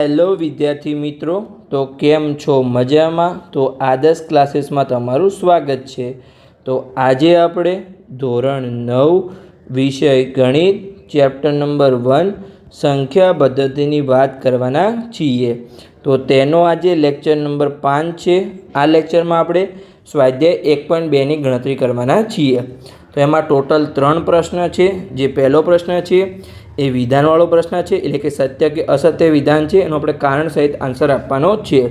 Hello વિદ્યાર્થી મિત્રો, તો કેમ છો? મજામાં? તો આદર્શ ક્લાસીસમાં તમારું સ્વાગત છે. તો આજે આપણે ધોરણ નવ, વિષય ગણિત, ચેપ્ટર નંબર વન, સંખ્યા પદ્ધતિની વાત કરવાના છીએ. તો તેનો આજે લેક્ચર નંબર પાંચ છે. આ લેક્ચરમાં આપણે સ્વાધ્યાય એક પોઈન્ટ બેની ગણતરી કરવાના છીએ. તો એમાં ટોટલ ત્રણ પ્રશ્ન છે. જે પહેલો પ્રશ્ન છે એ વિધાનવાળો પ્રશ્ન છે, એટલે કે સત્ય કે અસત્ય વિધાન છે, એનો આપણે કારણ સહિત આન્સર આપવાનો છે.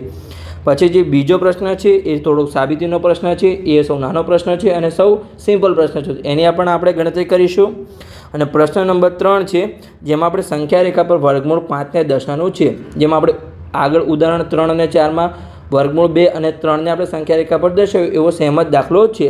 પછી જે બીજો પ્રશ્ન છે, એ થોડોક સાબિતીનો પ્રશ્ન છે, એ સૌ નાનો પ્રશ્ન છે અને સૌ સિમ્પલ પ્રશ્ન છે. એની પણ આપણે ગણતરી કરીશું. અને પ્રશ્ન નંબર ત્રણ છે, જેમાં આપણે સંખ્યા રેખા પર વર્ગમૂળ પાંચને દર્શાવવાનું છે. જેમાં આપણે આગળ ઉદાહરણ ત્રણ અને ચારમાં વર્ગમૂળ બે અને ત્રણને આપણે સંખ્યા રેખા પર દર્શાવ્યું. એવો સહેમત દાખલો છે.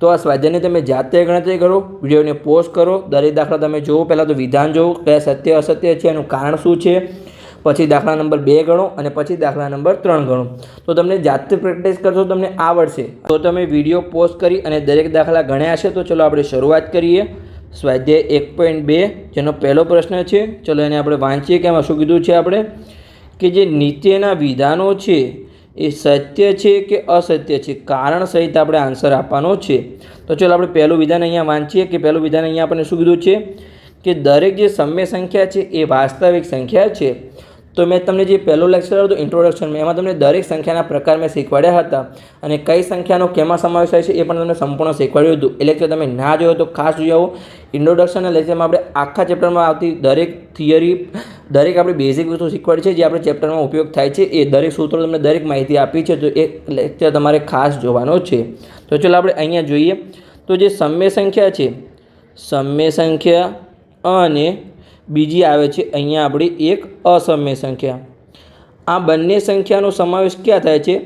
તો આ સ્વાધ્યાયની તમે જાતે ગણતરી કરો, વિડીયોને પોસ્ટ કરો, દરેક દાખલા તમે જુઓ. પહેલાં તો વિધાન જુઓ કયા સત્ય, અસત્ય છે, એનું કારણ શું છે? પછી દાખલા નંબર બે ગણો અને પછી દાખલા નંબર ત્રણ ગણો. તો તમને જાતે પ્રેક્ટિસ કરશો તમને આવડશે. તો તમે વીડિયો પોસ્ટ કરી અને દરેક દાખલા ગણ્યા છે તો ચલો આપણે શરૂઆત કરીએ. સ્વાધ્યાય એક પોઈન્ટ બે, જેનો પહેલો પ્રશ્ન છે. ચલો એને આપણે વાંચીએ કે એમાં શું કીધું છે આપણે? કે જે નીચેના વિધાનો છે એ સત્ય છે કે અસત્ય છે? કારણ સહિત આપણે આન્સર આપવાનો છે. તો ચલો આપણે પહેલું વિધાન અહીંયા વાંચીએ કે પહેલું વિધાન અહીંયા આપણને શું કીધું છે? કે દરેક જે સમ્ય સંખ્યા છે એ વાસ્તવિક સંખ્યા છે. તો મેં તમને જે પહેલું લેક્ચર હતું ઇન્ટ્રોડક્શનમાં એમાં તમને દરેક સંખ્યાના પ્રકાર મેં શીખવાડ્યા હતા અને કઈ સંખ્યાનો કેમાં સમાવેશ થાય છે એ પણ તમને સંપૂર્ણ શીખવાડ્યું હતું. એ લેક્ચર તમે ના જોયો તો ખાસ જોઈ આવો. ઇન્ટ્રોડક્શનના લેક્ચરમાં આપણે આખા ચેપ્ટરમાં આવતી દરેક થિયરી દરેક આપણે બેઝિક વસ્તુ શીખવાડી છે, જે આપણે ચેપ્ટરમાં ઉપયોગ થાય છે, એ દરેક સૂત્રો તમને દરેક માહિતી આપી છે, તો એ લેક્ચર તમારે ખાસ જોવાનો છે. તો ચલો આપણે અહીંયા જોઈએ. તો જે સમય સંખ્યા છે, સમય સંખ્યા અને બીજી આવે છે, અહીંયા આપણી એક અસમ્ય સંખ્યા. આ બંને સંખ્યાનો સમાવેશ ક્યાં થાય છે?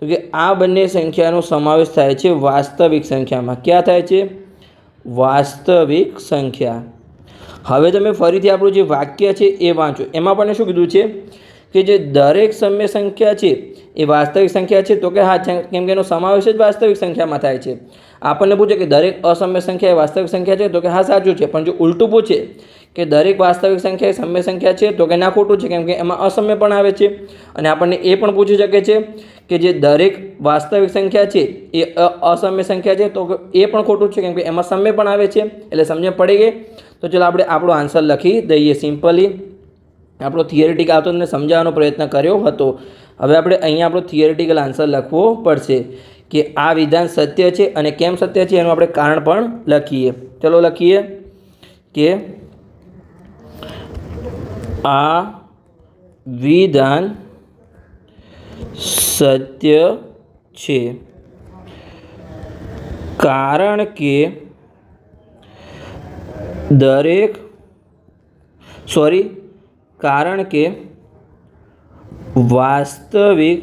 તો કે આ બંને સંખ્યાનો સમાવેશ થાય છે વાસ્તવિક સંખ્યામાં. ક્યાં થાય છે? વાસ્તવિક સંખ્યા. હવે તમે ફરીથી આપણું જે વાક્ય છે એ વાંચો. એમાં પણ શું કીધું છે? કે જે દરેક સમય સંખ્યા છે, એ વાસ્તવિક સંખ્યા છે. તો કે હા કેમ કે એનો સમાવેશ જ વાસ્તવિક સંખ્યામાં થાય છે. આપણને પૂછે કે દરેક અસમ્ય સંખ્યા એ વાસ્તવિક સંખ્યા છે? તો કે હા, સાચું છે. પણ જો ઉલટું પૂછે કે દરેક વાસ્તવિક સંખ્યા એ સમય સંખ્યા છે, તો કે ના ખોટું છે, કેમ કે એમાં અસમ્ય પણ આવે છે. અને આપણને એ પણ પૂછી શકે છે કે જે દરેક વાસ્તવિક સંખ્યા છે, એ અસમ્ય સંખ્યા છે, તો એ પણ ખોટું છે, કેમ કે એમાં સમય પણ આવે છે, એટલે સમજણ પડી ગઈ. તો ચલો આપણે આપણો આન્સર લખી દઈએ સિમ્પલી આપણો થિયરિટિક આવતો તમને સમજાવવાનો પ્રયત્ન કર્યો હતો. હવે આપણે અહીંયા આપણો થિયરિટિકલ આન્સર લખવો પડશે કે આ વિધાન સત્ય છે અને કેમ સત્ય છે, એનું આપણે કારણ પણ લખીએ. ચલો લખીએ કે આ વિધાન સત્ય છે. કારણ કે દરેક સોરી કારણ કે વાસ્તવિક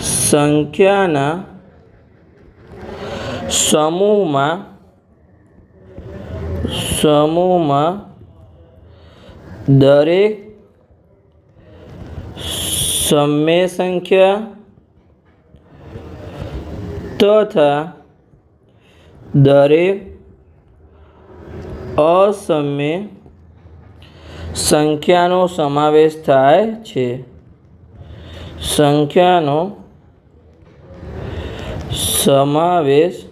સંખ્યાના સમૂહમાં સમૂહમાં દરેક સમય સંખ્યા તથા દરેક અસમ્ય સંખ્યાનો સમાવેશ થાય છે. સંખ્યાનો સમાવેશ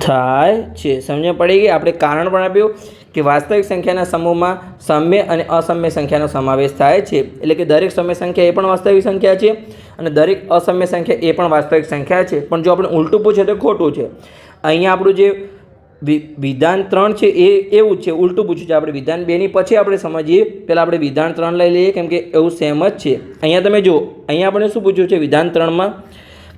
થાય છે. સમજ પડી ગઈ? આપણે કારણ પણ આપ્યું. કે વાસ્તવિક સંખ્યાના સમૂહમાં સમ્ય અને અસમ્ય સંખ્યાનો સમાવેશ થાય છે. એટલે કે દરેક સમય સંખ્યા એ પણ વાસ્તવિક સંખ્યા છે અને દરેક અસમ્ય સંખ્યા એ પણ વાસ્તવિક સંખ્યા છે. પણ જો આપણે ઉલટું પૂછે તો ખોટું છે. અહીંયા આપણું જે વિધાન ત્રણ છે એ એવું છે. ઉલટું પૂછ્યું છે આપણે વિધાન બેની પછી આપણે સમજીએ. પહેલાં આપણે વિધાન ત્રણ લઈ લઈએ કેમ કે એવું સેમ જ છે. અહીંયા તમે જુઓ, અહીંયા આપણે શું પૂછ્યું છે? વિધાન ત્રણમાં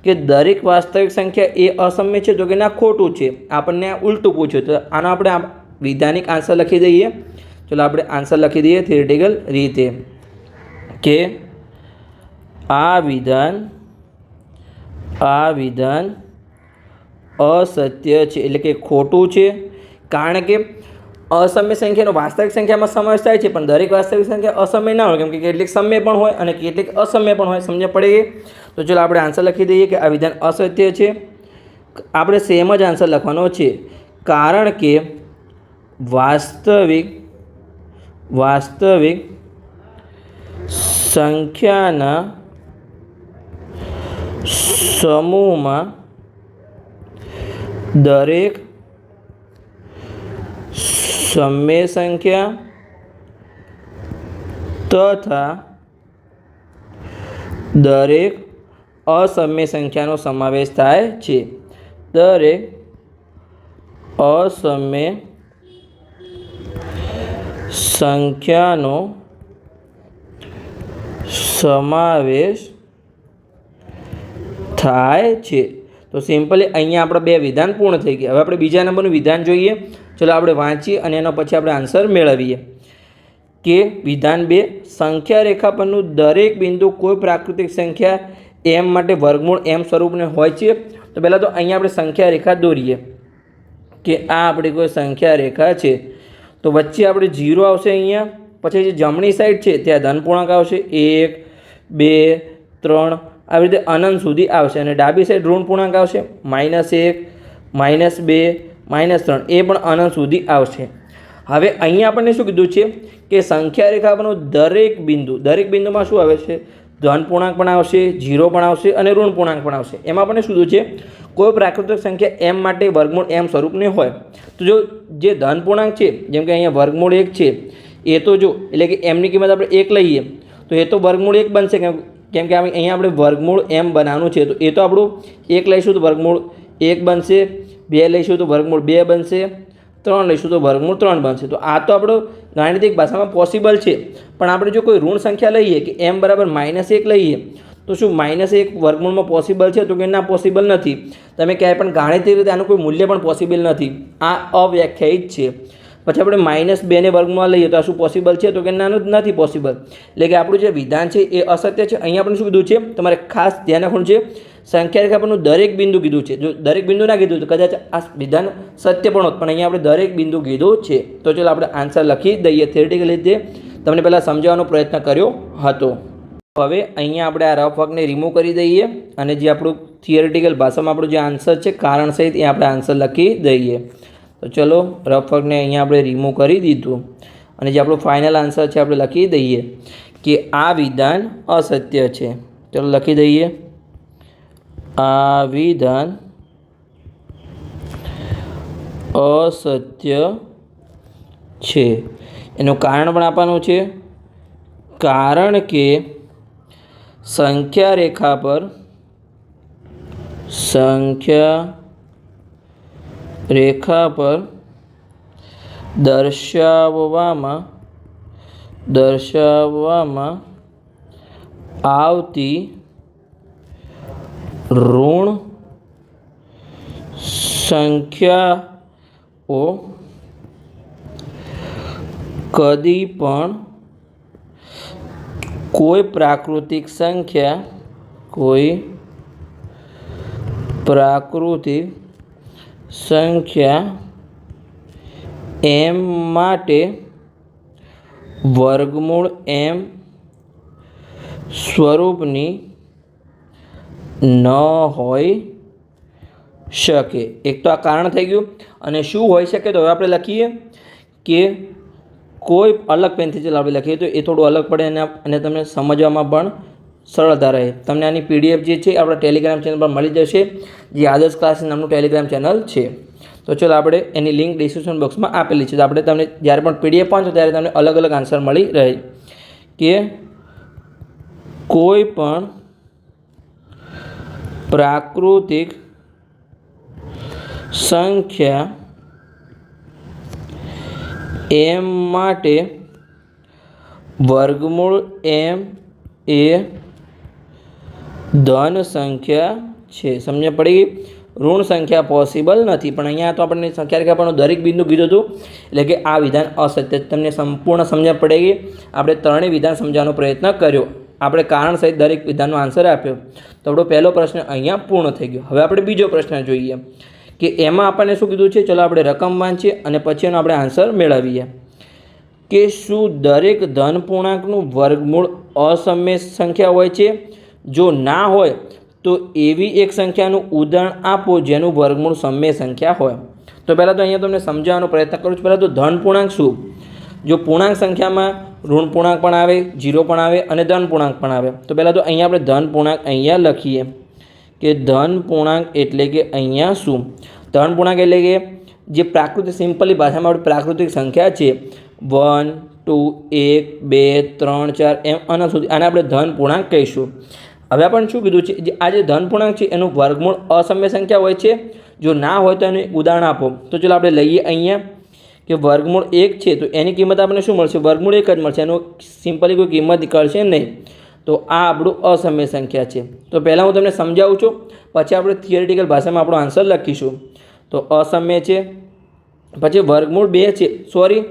કે દરેક વાસ્તવિક સંખ્યા એ અસમ્ય છે તો કે ના ખોટું છે. આપણને ઉલટું પૂછ્યું. તો આનો આપણે વિધાનિક આન્સર લખી દઈએ. ચલો આપણે આન્સર લખી દઈએ થિયરિટિકલ રીતે. કે આ વિધાન આ વિધાન અસત્ય છે, એટલે કે ખોટું છે. કારણ કે અસમય સંખ્યાનો વાસ્તવિક સંખ્યામાં સમાવેશ થાય છે, પણ દરેક વાસ્તવિક સંખ્યા અસમય ના હોય, કેમ કે કેટલીક સમય પણ હોય અને કેટલીક અસમય પણ હોય સમજ પડે તો ચલો આપણે આન્સર લખી દઈએ કે આ વિધાન અસત્ય છે. આપણે સેમ જ આન્સર લખવાનો છે. કારણ કે વાસ્તવિક વાસ્તવિક સંખ્યાના સમૂહમાં દરેક સમય સંખ્યા તથા દરેક અસમ્ય સંખ્યાનો સમાવેશ થાય છે. દરેક અસમય સંખ્યાનો સમાવેશ થાય છે. તો સિમ્પલી અહીંયા આપણા બે વિધાન પૂર્ણ થઈ ગયા. હવે આપણે બીજા નંબરનું વિધાન જોઈએ. ચલો આપણે વાંચીએ અને એના પછી આપણે આન્સર મેળવીએ. કે વિધાન બે, સંખ્યા રેખા પરનું દરેક બિંદુ કોઈ પ્રાકૃતિક સંખ્યા એમ માટે વર્ગમૂળ એમ સ્વરૂપને હોય છે. તો પહેલાં તો અહીંયા આપણે સંખ્યા રેખા દોરીએ. કે આ આપણી કોઈ સંખ્યા રેખા છે. તો વચ્ચે આપણે જીરો આવશે અહીંયા. પછી જે જમણી સાઈડ છે, ત્યાં ધન આવશે. એક, બે, ત્રણ, આવી રીતે અનંત સુધી આવશે. અને ડાબી સાઈડ ઋણ પૂર્ણાંક આવશે. માઇનસ એક, માઇનસ બે, માઇનસ ત્રણ. એ પણ અનંત સુધી આવશે. હવે અહીંયા આપણને શું કીધું છે કે સંખ્યા રેખા પરનું દરેક બિંદુ, દરેક બિંદુમાં શું આવે છે? ધન પૂર્ણાંક પણ આવશે જીરો પણ આવશે અને ઋણ પૂર્ણાંક પણ આવશે એમાં આપણને શું છે કોઈ પ્રાકૃતિક સંખ્યા એમ માટે વર્ગમૂળ એમ સ્વરૂપની હોય, તો જો જે ધન પૂર્ણાંક છે, જેમ કે અહીંયા વર્ગમૂળ એક છે, એ તો જો, એટલે કે એમની કિંમત આપણે એક લઈએ, તો એ તો વર્ગમૂળ એક બનશે. કેમ કેમ કે અહીંયા આપણે વર્ગમૂળ એમ બનાવવાનું છે, તો એ તો આપણું એક લઈશું તો વર્ગમૂળ એક બનશે, બે લઈશું તો વર્ગમૂળ બે બનશે ત્રણ લઈશું તો વર્ગમૂળ ત્રણ બનશે. તો આ તો આપણો ગાણિતિક ભાષામાં પોસિબલ છે. પણ આપણે જો કોઈ ઋણ સંખ્યા લઈએ કે એમ બરાબર માઇનસ એક લઈએ, તો શું માઇનસ એક વર્ગમૂળમાં પોસિબલ છે? તો કે ના પોસિબલ નથી. તમે ક્યાંય પણ ગાણિતિક રીતે આનું કોઈ મૂલ્ય પણ પોસિબલ નથી. આ અવ્યાખ્યાયિત છે. પછી આપણે માઇનસ બેને વર્ગમાં લઈએ તો આ શું પોસિબલ છે? તો કે ના નથી પોસિબલ એટલે કે આપણું જે વિધાન છે એ અસત્ય છે. અહીંયા આપણે શું કીધું છે? તમારે ખાસ ધ્યાન રાખવાનું છે. સંખ્યા રેખા પરનું દરેક બિંદુ કીધું છે. જો દરેક બિંદુ ના કીધું તો કદાચ આ વિધાન સત્ય પણ હોત. પણ અહીંયા આપણે દરેક બિંદુ કીધું છે. તો ચાલો આપણે આન્સર લખી દઈએ થિયરિટિકલ રીતે. તમને પહેલાં સમજાવવાનો પ્રયત્ન કર્યો હતો. હવે અહીંયા આપણે આ રફ વર્કને રિમૂવ કરી દઈએ અને જે આપણું થિયરિટિકલ ભાષામાં આપણું જે આન્સર છે, કારણ સહિત એ આપણે આન્સર લખી દઈએ. તો ચલો રફકને અહીંયા આપણે રિમૂવ કરી દીધું. અને જે આપણું ફાઇનલ આન્સર છે, આપણે લખી દઈએ કે આ વિધાન અસત્ય છે. ચલો લખી દઈએ. આ વિધાન અસત્ય છે. એનું કારણ પણ આપવાનું છે. કારણ કે સંખ્યા રેખા પર સંખ્યા રેખા પર દર્શાવવામાં દર્શાવવામાં આવતી ઋણ સંખ્યાઓ કદી પણ કોઈ પ્રાકૃતિક સંખ્યા કોઈ પ્રાકૃતિક સંખ્યા એમ માટે વર્ગમૂળ એમ સ્વરૂપની ન હોઈ શકે. એક તો આ કારણ થઈ ગયું અને શું હોઈ શકે તો હવે આપણે લખીએ કે કોઈ અલગ પેનથી ચાલો આપણે લખીએ તો એ થોડું અલગ પડે અને અને તમને સમજવામાં પણ સરળતા રહે. તમને આની પીડીએફ જે છે આપણા ટેલિગ્રામ ચેનલ પર મળી જશે, જે આદર્શ ક્લાસ નામનું ટેલિગ્રામ ચેનલ છે. તો ચલો આપણે એની લિંક ડિસ્ક્રિપ્શન બોક્સમાં આપેલી છે. તો આપણે તમને જ્યારે પણ પીડીએફ વાંચો ત્યારે તમને અલગ અલગ આન્સર મળી રહે. કે કોઈ પણ પ્રાકૃતિક સંખ્યા એમ માટે વર્ગમૂળ એમ એ ધન સંખ્યા છે. સમજ પડી ઋણ સંખ્યા પોસિબલ નથી. પણ અહીંયા તો આપણને સંખ્યા રેખા પણ દરેક બિંદુ કીધું હતું. એટલે કે આ વિધાન અસત્ય. તમને સંપૂર્ણ સમજણ પડેગી આપણે ત્રણેય વિધાન સમજવાનો પ્રયત્ન કર્યો. આપણે કારણ સહિત દરેક વિધાનનો આન્સર આપ્યો. તો આપણો પહેલો પ્રશ્ન અહીંયા પૂર્ણ થઈ ગયો. હવે આપણે બીજો પ્રશ્ન જોઈએ કે એમાં આપણને શું કીધું છે? ચલો આપણે રકમ વાંચીએ અને પછી એનો આપણે આન્સર મેળવીએ. કે શું દરેક ધન પૂર્ણાંકનું વર્ગમૂળ અસમ્ય સંખ્યા હોય છે? જો ના હોય, તો એવી એક સંખ્યાનું ઉદાહરણ આપો જેનું વર્ગમૂળ સમય સંખ્યા હોય. તો પહેલાં તો અહીંયા તમને સમજાવવાનો પ્રયત્ન કરું છું. પહેલાં તો ધન પૂર્ણાંક શું? જો પૂર્ણાંક સંખ્યામાં ઋણ પૂર્ણાંક પણ આવે, જીરો પણ આવે અને ધન પૂર્ણાંક પણ આવે. તો પહેલાં તો અહીંયા આપણે ધન પૂર્ણાંક અહીંયા લખીએ કે ધન પૂર્ણાંક એટલે કે અહીંયા શું? ધન પૂર્ણાંક એટલે કે જે પ્રાકૃતિક સિમ્પલી ભાષામાં આપણે પ્રાકૃતિક સંખ્યા છે. વન, ટુ, એક, બે, ત્રણ, ચાર, એમ, આના સુધી આને આપણે ધન પૂર્ણાંક કહીશું. હવે આપણે શું કીધું છે? જે આ જે ધન છે, એનું વર્ગમૂળ અસમ્ય સંખ્યા હોય છે. જો ના હોય તો એનું એક ઉદાહરણ આપો. તો ચલો આપણે લઈએ અહીંયા કે વર્ગમૂળ એક છે, તો એની કિંમત આપણને શું મળશે? વર્ગમૂળ એક જ મળશે. એનું સિમ્પલી કોઈ કિંમત નીકળશે નહીં. તો આ આપણું અસમ્ય સંખ્યા છે. તો પહેલાં હું તમને સમજાવું છું, પછી આપણે થિયરિટિકલ ભાષામાં આપણો આન્સર લખીશું. તો અસમ્ય છે, પછી વર્ગમૂળ બે છે. સોરી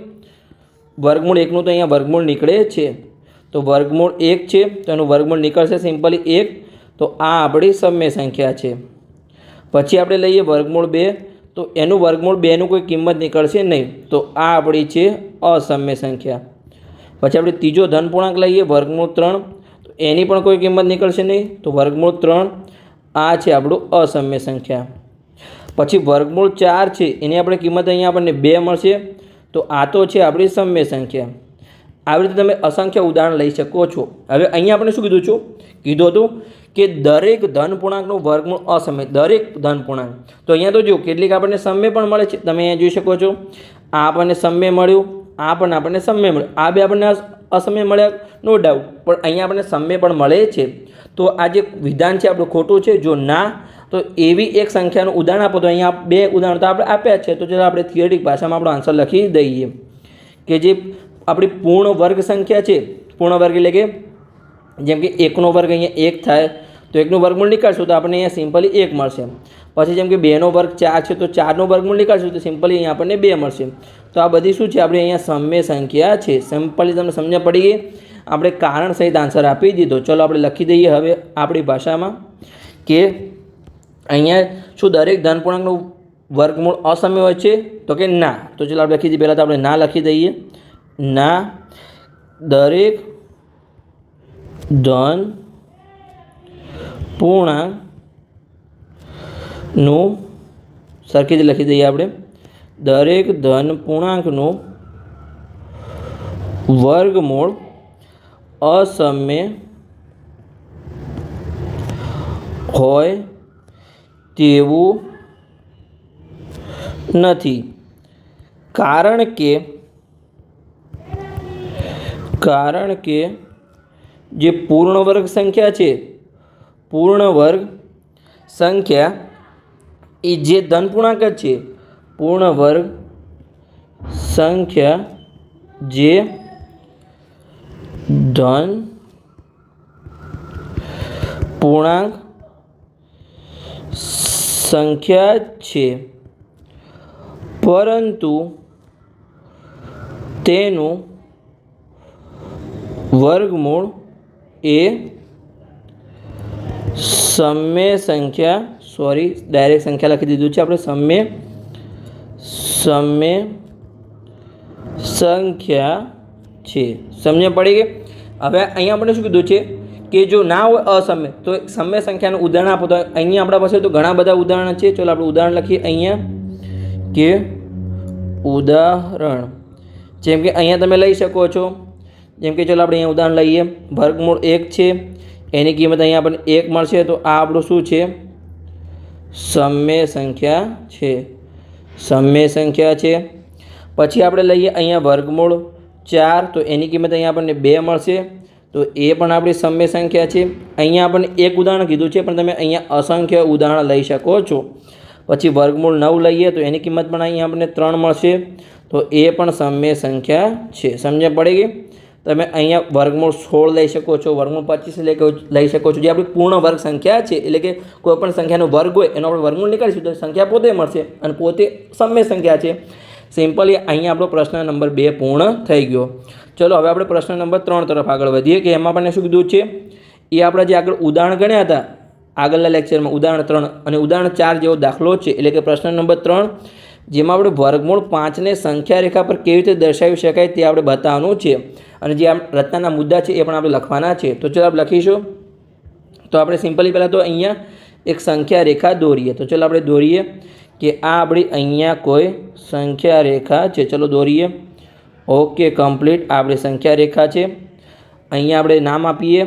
વર્ગમૂળ એકનું તો અહીંયા વર્ગમૂળ નીકળે છે. તો વર્ગમૂળ એક છે, તો એનું વર્ગમૂળ નીકળશે સિમ્પલી એક. તો આ આપણી સમ્ય સંખ્યા છે. પછી આપણે લઈએ વર્ગમૂળ બે. તો એનું વર્ગમૂળ બેનું કોઈ કિંમત નીકળશે નહીં. તો આ આપણી છે અસમ્ય સંખ્યા. પછી આપણે ત્રીજો ધન લઈએ, વર્ગમૂળ ત્રણ. તો એની પણ કોઈ કિંમત નીકળશે નહીં. તો વર્ગમૂળ ત્રણ. આ છે આપણું અસમ્ય સંખ્યા. પછી વર્ગમૂળ ચાર છે, એની આપણે કિંમત અહીંયા આપણને બે મળશે. તો આ તો છે આપણી સમ્ય સંખ્યા. આવી રીતે તમે અસંખ્ય ઉદાહરણ લઈ શકો છો. હવે અહીંયા આપણે શું કીધું છું? કીધું હતું કે દરેક ધન પૂર્ણાંકનું વર્ગમૂળ અસમય, દરેક ધન પૂર્ણાંક. તો અહીંયા તો જો કેટલીક આપણને સમય પણ મળે છે. તમે અહીંયા જોઈ શકો છો, આ આપણને સમય મળ્યું, આ પણ આપણને સમય મળ્યું. આ બે આપણને અસમય મળ્યા નો ડાઉટ પણ અહીંયા આપણને સમય પણ મળે છે. તો આ જે વિધાન છે આપણું ખોટું છે, જો ના, તો એવી એક સંખ્યાનું ઉદાહરણ આપો. તો અહીંયા બે ઉદાહરણ તો આપણે આપ્યા છે. તો ચાલો આપણે થિયરિક ભાષામાં આપણો આન્સર લખી દઈએ. કે જે આપણી પૂર્ણ વર્ગ સંખ્યા છે. પૂર્ણ વર્ગ એટલે કે જેમ કે એકનો વર્ગ અહીંયા એક થાય, તો એકનું વર્ગમૂળ નીકાળશું તો આપણને અહીંયા સિમ્પલી એક મળશે. પછી જેમ કે બેનો વર્ગ ચાર છે તો ચારનો વર્ગમૂળ નીકાળશું તો સિમ્પલી અહીંયા આપણને બે મળશે. તો આ બધી શું છે? આપણે અહીંયા સમય સંખ્યા છે. સિમ્પલી તમને સમજ્યા પડી ગઈ? આપણે કારણ સહિત આન્સર આપી દીધો. ચલો આપણે લખી દઈએ હવે આપણી ભાષામાં કે અહીંયા શું દરેક ધનપૂર્ણાંકનું વર્ગમૂળ અસમ્ય હોય છે? તો કે ના. તો ચલો આપણે લખી દઈએ. પહેલાં તો આપણે ના લખી દઈએ. ના, દરેક ધન પૂર્ણાંકનું, સરખી જ લખી દઈએ આપણે, દરેક ધન પૂર્ણાંકનું વર્ગમૂળ અસમ્ય હોય તેવું નથી. કારણ કે કારણ કે જે પૂર્ણ વર્ગ સંખ્યા છે, પૂર્ણ વર્ગ સંખ્યા એ જે ધનપૂર્ણાંક જ છે, પૂર્ણ વર્ગ સંખ્યા જે ધન પૂર્ણાંક સંખ્યા છે. પરંતુ તેનું વર્ગમૂળ એ સમય સંખ્યા સોરી ડાયરેક્ટ સંખ્યા લખી દીધું છે આપણે સમય સમય સંખ્યા છે. સમજ પડી ગઈ. હવે અહીંયા આપણે શું કીધું છે કે જો ના હોય અસમય તો સમય સંખ્યાનું ઉદાહરણ આપો. તો અહીંયા આપણા પાસે તો ઘણા બધા ઉદાહરણ છે. ચલો આપણે ઉદાહરણ લખીએ અહીંયા કે ઉદાહરણ. જેમ કે અહીંયા તમે લઈ શકો છો જેમ કે ચલો આપણે અહીંયા ઉદાહરણ લઈએ. વર્ગમૂળ એક છે. એની કિંમત અહીંયા આપણને એક મળશે. તો આ આપણું શું છે? સમય સંખ્યા છે. સમય સંખ્યા છે. પછી આપણે લઈએ અહીંયા વર્ગમૂળ ચાર. તો એની કિંમત અહીંયા આપણને બે મળશે. તો એ પણ આપણી સમય સંખ્યા છે. અહીંયા આપણને એક ઉદાહરણ કીધું છે, પણ તમે અહીંયા અસંખ્ય ઉદાહરણ લઈ શકો છો. પછી વર્ગમૂળ નવ લઈએ, તો એની કિંમત પણ અહીંયા આપણને ત્રણ મળશે. તો એ પણ સમય સંખ્યા છે. સમજણ પડી ગઈ? તમે અહીંયા વર્ગમૂળ સોળ લઈ શકો છો, વર્ગમૂળ પચીસ લઈ શકો છો. જે આપણી પૂર્ણ વર્ગ સંખ્યા છે, એટલે કે કોઈ પણ સંખ્યાનો વર્ગ હોય, એનો આપણે વર્ગમૂળ નીકાળીશું તો સંખ્યા પોતે મળશે અને પોતે સમય સંખ્યા છે. સિમ્પલી અહીંયા આપણો પ્રશ્ન નંબર બે પૂર્ણ થઈ ગયો. ચલો, હવે આપણે પ્રશ્ન નંબર ત્રણ તરફ આગળ વધીએ કે એમાં આપણને શું કીધું છે? એ આપણે જે આગળ ઉદાહરણ ગણ્યા હતા, આગળના લેક્ચરમાં ઉદાહરણ ત્રણ અને ઉદાહરણ ચાર જેવો દાખલો છે, એટલે કે પ્રશ્ન નંબર ત્રણ જેમાં આપણે વર્ગમૂળ પાંચને સંખ્યા રેખા પર કેવી રીતે દર્શાવી શકાય તે આપણે બતાવવાનું છે. અને જે રચનાના મુદ્દા છે એ પણ આપણે લખવાના છે. તો ચલો આપણે લખીશું. તો આપણે સિમ્પલી પહેલાં તો અહીંયા એક સંખ્યા રેખા દોરીએ. તો ચલો આપણે દોરીએ કે આ આપણી અહીંયા કોઈ સંખ્યા રેખા છે. ચલો દોરીએ. ઓકે કમ્પ્લીટ આપણે સંખ્યા રેખા છે. અહીંયા આપણે નામ આપીએ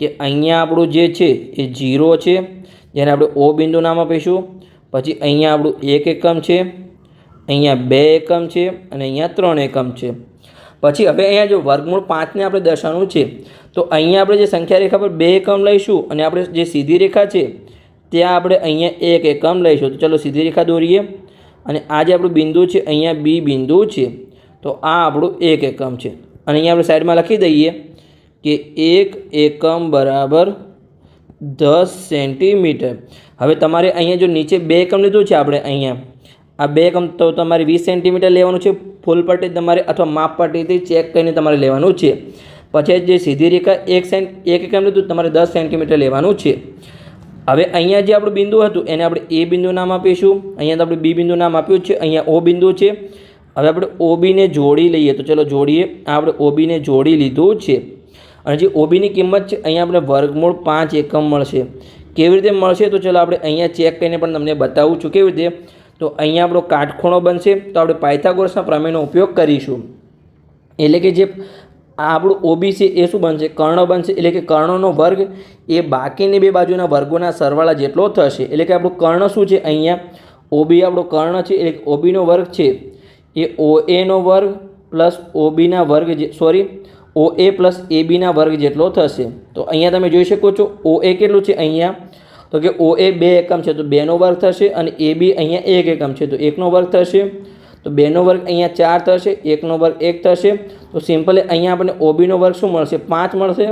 કે અહીંયા આપણું જે છે એ જીરો છે. જેને આપણે ઓ બિંદુ નામ આપીશું. પછી અહીંયા આપણું એક એકમ છે, અહીંયા બે એકમ છે અને અહીંયા ત્રણ એકમ છે. પછી હવે અહીંયા જો વર્ગમૂળ પાંચને આપણે દર્શાવવાનું છે, તો અહીંયા આપણે જે સંખ્યા રેખા પર બે એકમ લઈશું અને આપણે જે સીધી રેખા છે, ત્યાં આપણે અહીંયા એક એકમ લઈશું. તો ચલો સીધી રેખા દોરીએ અને આ જે આપણું બિંદુ છે, અહીંયા બી બિંદુ છે, તો આ આપણું એક એકમ છે. અને અહીંયા આપણે સાઈડમાં લખી દઈએ કે એક એકમ બરાબર દસ સેન્ટીમીટર. હવે તમારે અહીંયા જો નીચે બે એકમ લીધું છે આપણે અહીંયા. આ બે એકમ તો તમારે વીસ સેન્ટીમીટર લેવાનું છે. ફૂલ પટ્ટી તમારે અથવા માપ પટ્ટીથી ચેક કરીને તમારે લેવાનું છે. પછી જે સીધી રેખા એક સેન્ટ, એક એકમ લીધું તમારે દસ સેન્ટીમીટર લેવાનું છે. હવે અહીંયા જે આપણું બિંદુ હતું એને આપણે એ બિંદુ નામ આપીશું. અહીંયા તો આપણે બી બિંદુ નામ આપ્યું છે. અહીંયા ઓ બિંદુ છે. હવે આપણે ઓબીને જોડી લઈએ તો ચલો જોડીએ. આપણે ઓબીને જોડી લીધું છે. અને જે ઓબીની કિંમત છે, અહીંયા આપણે વર્ગમૂળ પાંચ એકમ મળશે. કેવી રીતે મળશે? તો ચલો આપણે અહીંયા ચેક કરીને પણ તમને બતાવું છું કેવી રીતે. તો અહીંયા આપણો કાટખૂણો બનશે. તો આપણે પાયથાગોરસના પ્રમેયનો ઉપયોગ કરીશું. એટલે કે જે આપણું ઓબી છે એ શું બનશે? કર્ણ બનશે. એટલે કે કર્ણનો વર્ગ એ બાકીની બે બાજુના વર્ગોના સરવાળા જેટલો થશે. એટલે કે આપણું કર્ણ શું છે અહીંયા? ઓબી આપણો કર્ણ છે. એટલે ઓબીનો વર્ગ છે. એ ઓ એનો વર્ગ પ્લસ ઓબીના વર્ગ જે, સોરી ઓ એ પ્લસ એ બીના વર્ગ જેટલો થશે. તો અહીંયા તમે જોઈ શકો છો ઓ એ કેટલું છે અહીંયા? તો કે ઓ એ બે એકમ છે, તો બેનો વર્ગ થશે અને એ બી અહીંયા એક એકમ છે, તો એકનો વર્ગ થશે. તો બેનો વર્ગ અહીંયા ચાર થશે, એકનો વર્ગ એક થશે. તો સિમ્પલી અહીંયા આપણને ઓબીનો વર્ગ શું મળશે? પાંચ મળશે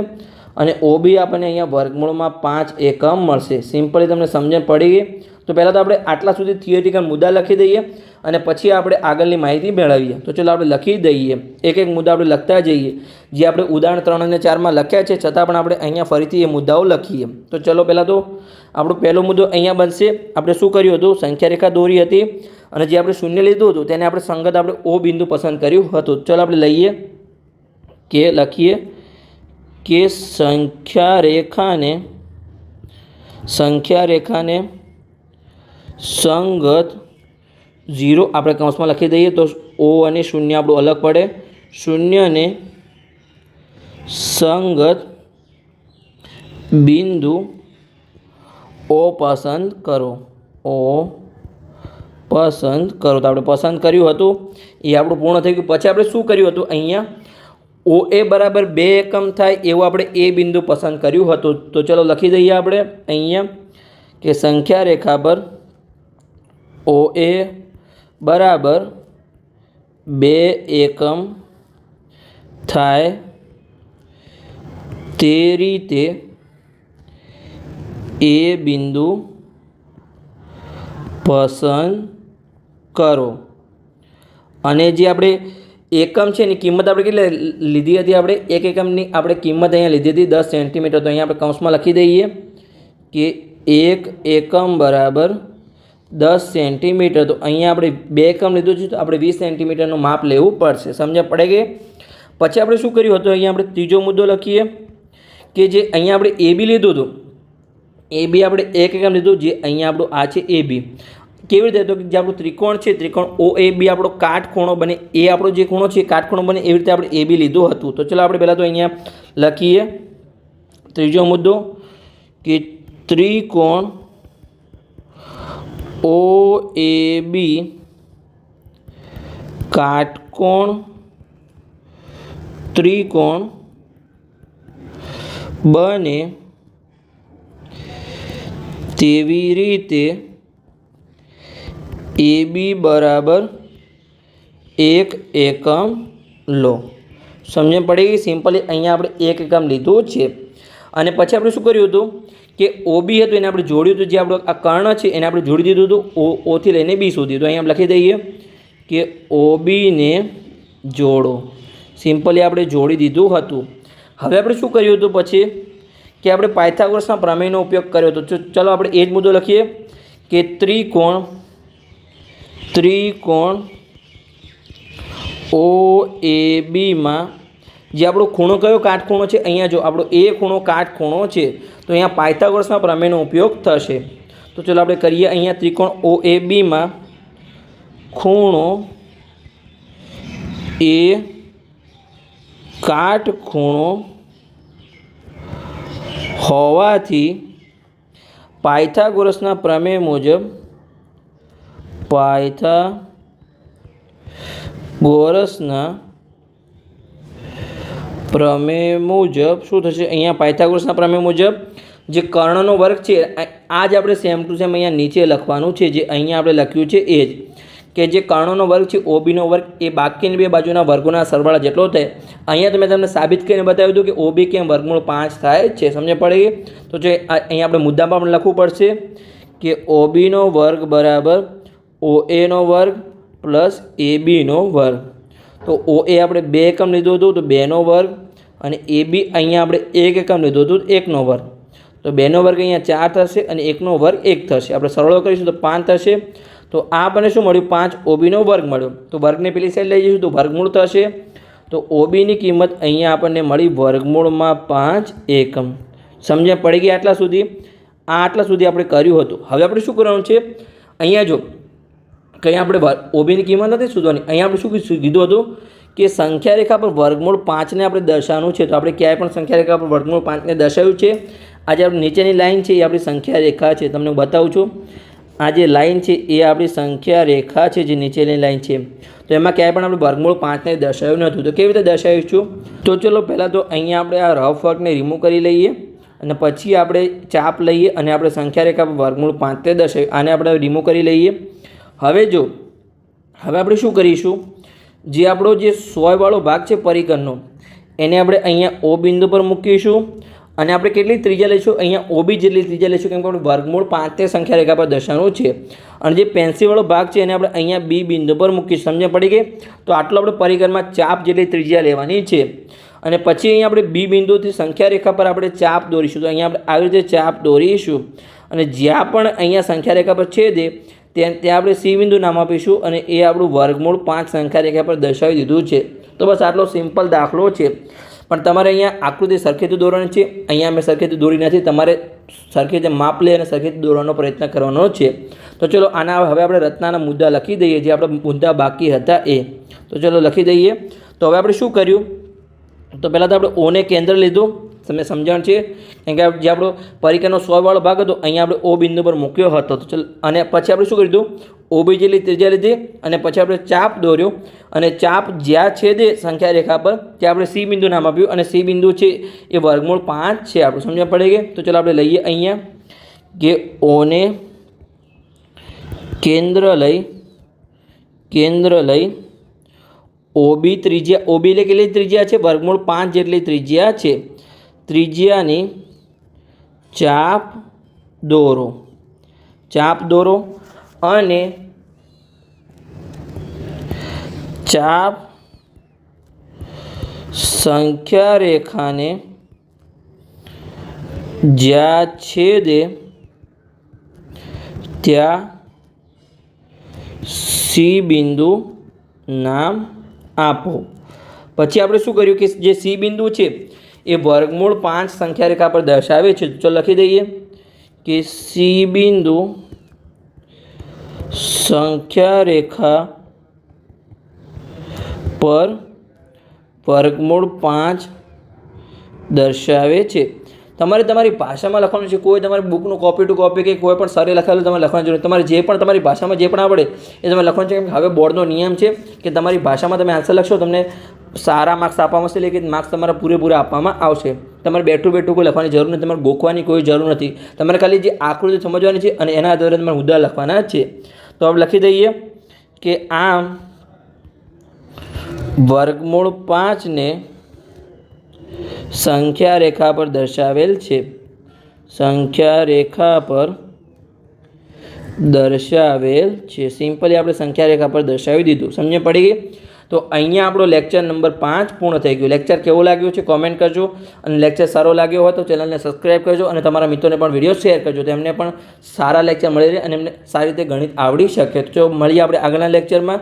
અને ઓબી આપણને અહીંયા વર્ગમૂળમાં પાંચ એકમ મળશે. સિમ્પલી તમને સમજણ પડી ગઈ? તો પહેલાં તો આપણે આટલા સુધી થિયેટિકલ મુદ્દા લખી દઈએ. અને પછી આપણે આગળની માહિતી મેળવીએ. તો ચલો આપણે લખી દઈએ. એક એક મુદ્દા આપણે લખતા જઈએ. જે આપણે ઉદાહરણ ત્રણ અને ચારમાં લખ્યા છે, છતાં પણ આપણે અહીંયા ફરીથી એ મુદ્દાઓ લખીએ. તો ચલો પહેલાં તો આપણો પહેલો મુદ્દો અહીંયા બનશે. આપણે શું કર્યું હતું? સંખ્યા રેખા દોરી હતી અને જે આપણે શૂન્ય લીધું હતું તેને આપણે સંગત આપણે ઓ બિંદુ પસંદ કર્યું હતું. ચલો આપણે લઈએ. કે લખીએ. કે સંખ્યા રેખાને સંખ્યા રેખાને સંગત ઝીરો આપણે કૌંસમાં લખી દઈએ તો ઓ અને શૂન્ય આપણું અલગ પડે. શૂન્યને સંગત બિંદુ ઓ પસંદ કરો. ઓ પસંદ કરો. તો આપણે પસંદ કર્યું હતું. એ આપણું પૂર્ણ થઈ ગયું. પછી આપણે શું કર્યું હતું? અહીંયા ઓ એ બરાબર બે એકમ થાય એવું આપણે એ બિંદુ પસંદ કર્યું હતું. તો ચલો લખી દઈએ આપણે. અહીંયા કે સંખ્યા રેખા પર ઓ એ બરાબર બે એકમ થાય તે રીતે એ બિંદુ પસંદ કરો. અને જે આપણે એકમ છે એની કિંમત આપણે કેટલી લીધી હતી? આપણે એક એકમની આપણે કિંમત અહીંયા લીધી હતી દસ સેન્ટીમીટર. તો અહીંયા આપણે કૌંસમાં લખી દઈએ કે એક એકમ બરાબર દસ સેન્ટીમીટર, તો અહીંયા આપણે બે એકમ લીધું છે, તો આપણે વીસ સેન્ટીમીટરનું માપ લેવું પડશે. સમજણ પડે કે? પછી આપણે શું કર્યું? હતું અહીંયા આપણે ત્રીજો મુદ્દો લખીએ કે જે અહીંયા આપણે એ બી લીધું હતું. એ બી આપણે એક એકમ લીધું, જે અહીંયા આપણું આ છે એ બી. કેવી રીતે? તો કે જે આપણું ત્રિકોણ છે, ત્રિકોણ ઓ એ બી આપણો કાટખૂણો બને, એ આપણો જે ખૂણો છે કાટખૂણો બને, એવી રીતે આપણે એ બી લીધું હતું. તો ચલો આપણે પહેલાં તો અહીંયા લખીએ ત્રીજો મુદ્દો કે ત્રિકોણ ઓ એ બી કાટકોણ, ત્રિકોણ, બને તેવી રીતે એ બી બરાબર એક એકમ લો. સમજણ પડી ગઈ? સિમ્પલી અહીંયા આપણે એક એકમ લીધું છે. અને પછી આપણે શું કર્યું હતું કે ઓબી હતું, એને આપણે જોડ્યું હતું, જે આપણું આ કર્ણ છે, એને આપણે જોડી દીધું હતું ઓ ઓથી લઈને બી સુધી. તો અહીંયા લખી દઈએ કે ઓબીને જોડો. સિમ્પલી આપણે જોડી દીધું હતું. હવે આપણે શું કર્યું હતું પછી? કે આપણે પાયથાગોરસના પ્રમેયનો ઉપયોગ કર્યો હતો. ચલો આપણે એ જ મુદ્દો લખીએ કે ત્રિકોણ ત્રિકોણ ઓ એ બીમાં જે આપણો ખૂણો કયો કાટખૂણો છે, અહીંયા જો આપણો એ ખૂણો કાટખૂણો છે, તો અહીંયા પાયથાગોરસના પ્રમેયનો ઉપયોગ થશે. તો ચલો આપણે કરીએ અહીંયા ત્રિકોણ ઓ એ બીમાં ખૂણો એ કાટખૂણો હોવાથી પાયથાગોરસના પ્રમેય મુજબ પાયથાગોરસના પ્રમેય મુજબ શું થશે? અહીંયા પાયથાગોરસના પ્રમેય મુજબ જે કર્ણનો વર્ગ છે, આ જ આપણે સેમ ટુ સેમ અહીંયા નીચે લખવાનું છે, જે અહીંયા આપણે લખ્યું છે એ જ. કે જે કર્ણનો વર્ગ છે ઓબીનો વર્ગ, એ બાકીની બે બાજુના વર્ગોના સરવાળા જેટલો થાય. અહીંયા તો મેં તમને સાબિત કરીને બતાવ્યું હતું કે ઓબી કેમ વર્ગમૂળ પાંચ થાય છે, સમજ પડી તો જે અહીંયા આપણે મુદ્દામાં પણ લખવું પડશે કે ઓબીનો વર્ગ બરાબર ઓ એનો વર્ગ પ્લસ એ બીનો વર્ગ. તો ઓ એ આપણે બે એકમ લીધું હતું, તો બેનો વર્ગ અને એ બી અહીંયા આપણે એક એકમ લીધું હતું એકનો વર્ગ. તો બેનો વર્ગ અહીંયા ચાર થશે અને એકનો વર્ગ એક થશે. આપણે સરળો કરીશું તો પાંચ થશે. તો આ આપણને શું મળ્યું? પાંચ ઓબીનો વર્ગ મળ્યો. તો વર્ગને પેલી સાઈડ લઈ જઈશું તો વર્ગમૂળ થશે. તો ઓબીની કિંમત અહીંયા આપણને મળી વર્ગમૂળમાં પાંચ એકમ. સમજ્યા પડી ગઈ આટલા સુધી? આ આટલા સુધી આપણે કર્યું હતું. હવે આપણે શું કરવાનું છે? અહીંયા જો કંઈ આપણે ઓબીની કિંમત નથી શોધવાની. અહીંયા આપણે શું કીધું હતું કે સંખ્યા રેખા પર વર્ગમૂળ પાંચને આપણે દર્શાવવાનું છે. તો આપણે ક્યાંય પણ સંખ્યા રેખા પર વર્ગમૂળ પાંચને દર્શાવ્યું છે. આજે આપણે નીચેની લાઇન છે એ આપણી સંખ્યા રેખા છે. તમને હું બતાવું છું. આ જે લાઈન છે એ આપણી સંખ્યા રેખા છે જે નીચેની લાઇન છે. તો એમાં ક્યાંય પણ આપણે વર્ગમૂળ પાંચને દર્શાવ્યું નહોતું. તો કેવી રીતે દર્શાવીશું તો ચલો પહેલાં તો અહીંયા આપણે આ રફ વર્કને રિમૂવ કરી લઈએ અને પછી આપણે ચાપ લઈએ અને આપણે સંખ્યા રેખા પર વર્ગમૂળ પાંચને દર્શાવી આને આપણે રિમૂવ કરી લઈએ. હવે જો, હવે આપણે શું કરીશું? જે આપણો જે સોયવાળો ભાગ છે પરિકરનો એને આપણે અહીંયા ઓ બિંદુ પર મૂકીશું અને આપણે કેટલી ત્રીજા લઈશું? અહીંયા ઓબી જેટલી ત્રીજા લઈશું, કેમ કે આપણે વર્ગમૂળ પાંચને સંખ્યા રેખા પર દર્શાવવાનું છે. અને જે પેન્સિલવાળો ભાગ છે, એને આપણે અહીંયા બી બિંદુ પર મૂકીશું. સમજણ પડી ગઈ? તો આટલો આપણે પરિકરમાં ચાપ જેટલી ત્રિજ્યા લેવાની છે. અને પછી અહીંયા આપણે બી બિંદુથી સંખ્યા રેખા પર આપણે ચાપ દોરીશું. તો અહીંયા આપણે આવી રીતે ચાપ દોરીશું. અને જ્યાં પણ અહીંયા સંખ્યા રેખા પર છેદે ત્યાં ત્યાં આપણે સી બિંદુ નામ આપીશું અને એ આપણું વર્ગમૂળ પાંચ સંખ્યા રેખા પર દર્શાવી દીધું છે. તો બસ આટલો સિમ્પલ દાખલો છે. પણ તમારે અહીંયા આકૃતિ સરખેથી દોરવાની છે. અહીંયા મેં સરખેથી દોરી નથી તમારે સરખી માપ લઈ અને સરખેથી દોરવાનો પ્રયત્ન કરવાનો છે. તો ચલો આના હવે આપણે રત્નાના મુદ્દા લખી દઈએ, જે આપણે મુદ્દા બાકી હતા એ. તો ચલો લખી દઈએ. તો હવે આપણે શું કર્યું? તો પહેલાં તો આપણે ઓને કેન્દ્ર લીધું. તમને સમજણ છે? કેમ કે જે આપણો પરિકરનો સોવાળો ભાગ હતો, અહીંયા આપણે ઓ બિંદુ પર મૂક્યો હતો. તો ચલ, અને પછી આપણે શું કરી દીધું ઓબી જેટલી ત્રિજ્યા લીધી, અને પછી આપણે ચાપ દોર્યો. અને ચાપ જ્યાં છે તે સંખ્યા રેખા પર ત્યાં આપણે સી બિંદુ નામ આપ્યું. અને સી બિંદુ છે એ વર્ગમૂળ પાંચ છે. આપણે સમજણ પડી કે? તો ચાલો, આપણે લઈએ અહીંયા કે ઓને કેન્દ્ર લઈ કેન્દ્ર લઈ ઓબી ત્રિજ્યા ઓબી એટલે કેટલી ત્રિજ્યા છે? વર્ગમૂળ પાંચ જેટલી ત્રિજ્યા છે. ત્રિજ્યાની ચાપ દોરો. ચાપ દોરો અને ચાપ સંખ્યા રેખાને જ્યાં છેદે ત્યાં સી બિંદુ નામ આપો. પછી આપણે શું કર્યું કે જે સી બિંદુ છે એ વર્ગમૂળ પાંચ સંખ્યા રેખા પર દર્શાવે છે. તો લખી દઈએ કે સી બિંદુ સંખ્યા રેખા પર વર્ગમૂળ પાંચ દર્શાવે છે. તમારે તમારી ભાષામાં લખવાનું છે. કોઈ તમારી બુકનું કોપી ટુ કોપી કે કોઈ પણ સરે લખેલું તમારે લખવાનું જરૂર. તમારે જે પણ તમારી ભાષામાં જે પણ આવડે એ તમે લખવાનું છે. કેમ હવે બોર્ડનો નિયમ છે કે તમારી ભાષામાં તમે આન્સર લખશો, તમને સારા માર્ક્સ આપવામાં આવશે એટલે કે માર્ક્સ તમારા પૂરેપૂરા આપવામાં આવશે. તમારે બેઠું બેઠું કોઈ લખવાની જરૂર નથી, તમારે ગોખવાની કોઈ જરૂર નથી. તમારે ખાલી જે આકૃતિ સમજવાની છે અને એના આધારે તમારે મુદ્દા લખવાના છે. તો આપણે લખી દઈએ કે આમ વર્ગમૂળ પાંચને સંખ્યા રેખા પર દર્શાવેલ છે. સંખ્યા રેખા પર દર્શાવેલ છે. સિમ્પલી આપણે સંખ્યા રેખા પર દર્શાવી દીધું. સમજે પડી ગઈ? તો અહીંયા આપણો લેક્ચર નંબર પાંચ પૂર્ણ થઈ ગયું. લેક્ચર કેવો લાગ્યો છે કોમેન્ટ કરજો અને લેક્ચર સારો લાગ્યો હોય તો ચેનલને સબસ્ક્રાઈબ કરજો અને તમારા મિત્રોને પણ વીડિયો શેર કરજો. તો એમને પણ સારા લેક્ચર મળી રહે અને એમને સારી રીતે ગણિત આવડી શકે. તો મળીએ આપણે આગળના લેક્ચરમાં